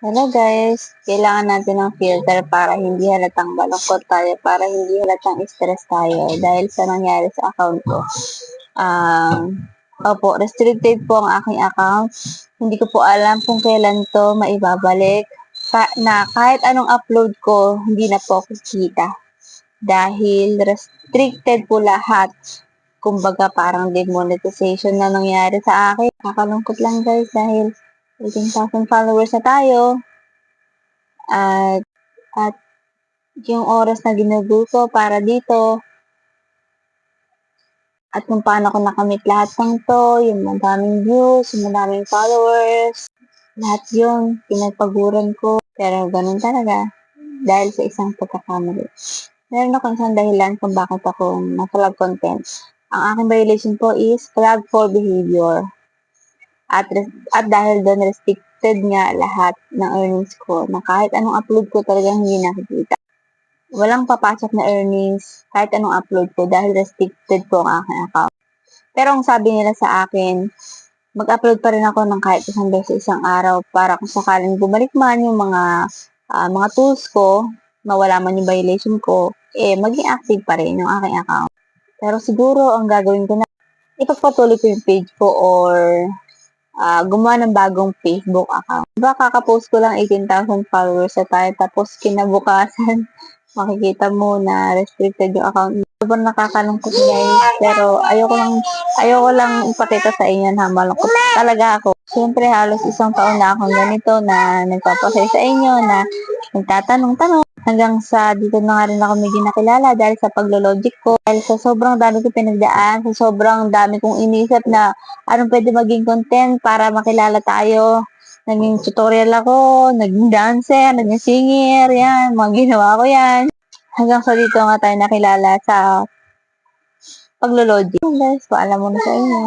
Hello guys, kailangan natin ng filter para hindi halatang balungkot tayo, para hindi halatang stress tayo dahil sa nangyari sa account ko. Um, opo, restricted po ang aking account. Hindi ko po alam kung kailan to maibabalik. Ka- na kahit anong upload ko, hindi na po ako kita. Dahil restricted po lahat. Kumbaga parang demonetization na nangyari sa akin. Kakalungkot lang guys dahil 18,000 followers na tayo. At, at yung oras na ginugol ko para dito. At kung paano ko nakamit lahat ng to, yung madaming views, yung madaming followers, lahat yun, pinagpaguran ko. Pero ganun talaga, dahil sa isang pagkakamali. Meron akong isang dahilan kung bakit ako na-flag content. Ang aking violation po is flag for behavior. At, at dahil doon restricted nga lahat ng earnings ko na kahit anong upload ko talagang hindi nakikita. Walang papasok na earnings kahit anong upload ko dahil restricted po ang aking account. Pero ang sabi nila sa akin, mag-upload pa rin ako ng kahit isang beses isang araw para kung sakaling bumalik man yung mga ah, mga tools ko, mawala man yung violation ko, eh maging active pa rin yung aking account. Pero siguro ang gagawin ko na, ipagpatuloy ko yung page ko or ah, gumawa ng bagong Facebook account. Diba, kakapost ko lang 18,000 followers sa tayo, tapos kinabukasan, makikita mo na restricted yung account. Sobrang nakakalungkot guys, pero ayoko lang, ayoko lang ipakita sa inyo na malungkot talaga ako. Siyempre, halos isang taon na akong ganito na nagpapasay sa inyo, na nagtatanong-tanong. Hanggang sa dito na nga rin ako medyo nakilala dahil sa paglologic ko. Dahil sa sobrang dami ko pinagdaan, sa sobrang dami kong inisip na anong pwede maging content para makilala tayo. Naging tutorial ako, naging dancer, naging singer, yan, mga ginawa ko yan. Hanggang sa dito nga tayo nakilala sa paglologic. Guys, paalam muna sa inyo.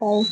Bye.